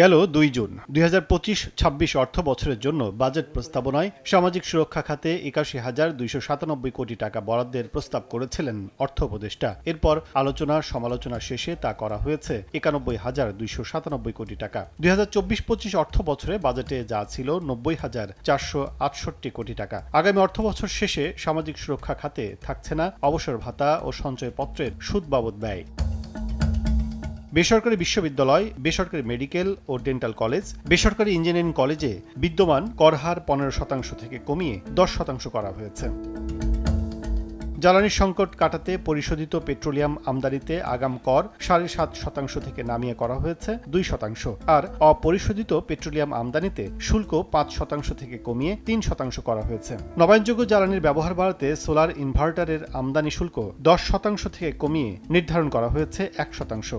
গেল দুই জুন। দুই হাজার পঁচিশ ছাব্বিশ অর্থ বছরের জন্য বাজেট প্রস্তাবনায় সামাজিক সুরক্ষা খাতে একাশি হাজার দুইশো সাতানব্বই কোটি টাকা বরাদ্দের প্রস্তাব করেছিলেন অর্থ উপদেষ্টা। এরপর আলোচনা সমালোচনা শেষে তা করা হয়েছে একানব্বই হাজার দুইশো সাতানব্বই কোটি টাকা। দুই হাজার চব্বিশ পঁচিশ অর্থ বছরে বাজেটে যা ছিল নব্বই হাজার চারশো আটষট্টি কোটি টাকা। আগামী অর্থ বছর শেষে সামাজিক সুরক্ষা খাতে থাকছে না অবসর ভাতা ও সঞ্চয়পত্রের সুদ বাবদ ব্যয়। বেসরকারি বিশ্ববিদ্যালয়, বেসরকারি মেডিকেল ও ডেন্টাল কলেজ, বেসরকারি ইঞ্জিনিয়ারিং কলেজে বিদ্যমান করহার পনেরো শতাংশ থেকে কমিয়ে দশ শতাংশ করা হয়েছে। জ্বালানি সংকট কাটাতে পরিশোধিত পেট্রোলিয়াম আমদানিতে আগাম কর সাড়ে সাত শতাংশ থেকে নামিয়ে করা হয়েছে দুই শতাংশ। আর অপরিশোধিত পেট্রোলিয়াম আমদানিতে শুল্ক পাঁচ শতাংশ থেকে কমিয়ে তিন শতাংশ করা হয়েছে। নবায়নযোগ্য জ্বালানির ব্যবহার বাড়াতে সোলার ইনভার্টারের আমদানি শুল্ক দশ শতাংশ থেকে কমিয়ে নির্ধারণ করা হয়েছে এক শতাংশ।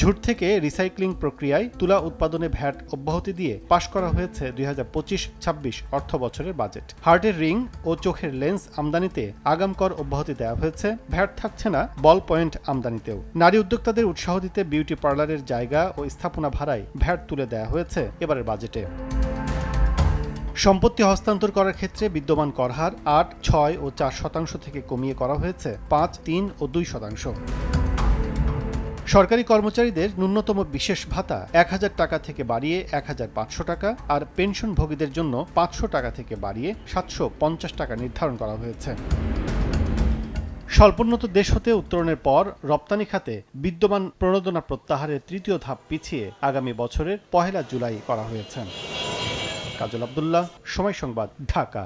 ঝুট থেকে রিসাইক্লিং প্রক্রিয়ায় তুলা উৎপাদনে ভ্যাট অব্যাহতি দিয়ে পাশ করা হয়েছে দুই হাজার পঁচিশ ছাব্বিশ অর্থ বছরের বাজেট। হার্টের রিং ও চোখের লেন্স আমদানিতে আগাম কর অব্যাহতি দেওয়া হয়েছে। ভ্যাট থাকছে না, বল পয়েন্ট আমদানিতেও। নারী উদ্যোক্তাদের উৎসাহ দিতে বিউটি পার্লারের জায়গা ও স্থাপনা ভাড়ায় ভ্যাট তুলে দেওয়া হয়েছে এবারের বাজেটে। সম্পত্তি হস্তান্তর করার ক্ষেত্রে বিদ্যমান করহার আট, ছয় ও চার শতাংশ থেকে কমিয়ে করা হয়েছে পাঁচ, তিন ও দুই শতাংশ। সরকারি কর্মচারীদের ন্যূনতম বিশেষ ভাতা এক হাজার টাকা থেকে বাড়িয়ে এক হাজার পাঁচশো টাকা আর পেনশনভোগীদের জন্য পাঁচশো টাকা থেকে বাড়িয়ে সাতশো পঞ্চাশ টাকা নির্ধারণ করা হয়েছে। স্বল্পোন্নত দেশ হতে উত্তরণের পর রপ্তানি খাতে বিদ্যমান প্রণোদনা প্রত্যাহারের তৃতীয় ধাপ পিছিয়ে আগামী বছরের পহেলা জুলাই করা হয়েছে। কাজল আবদুল্লাহ, সময় সংবাদ, ঢাকা।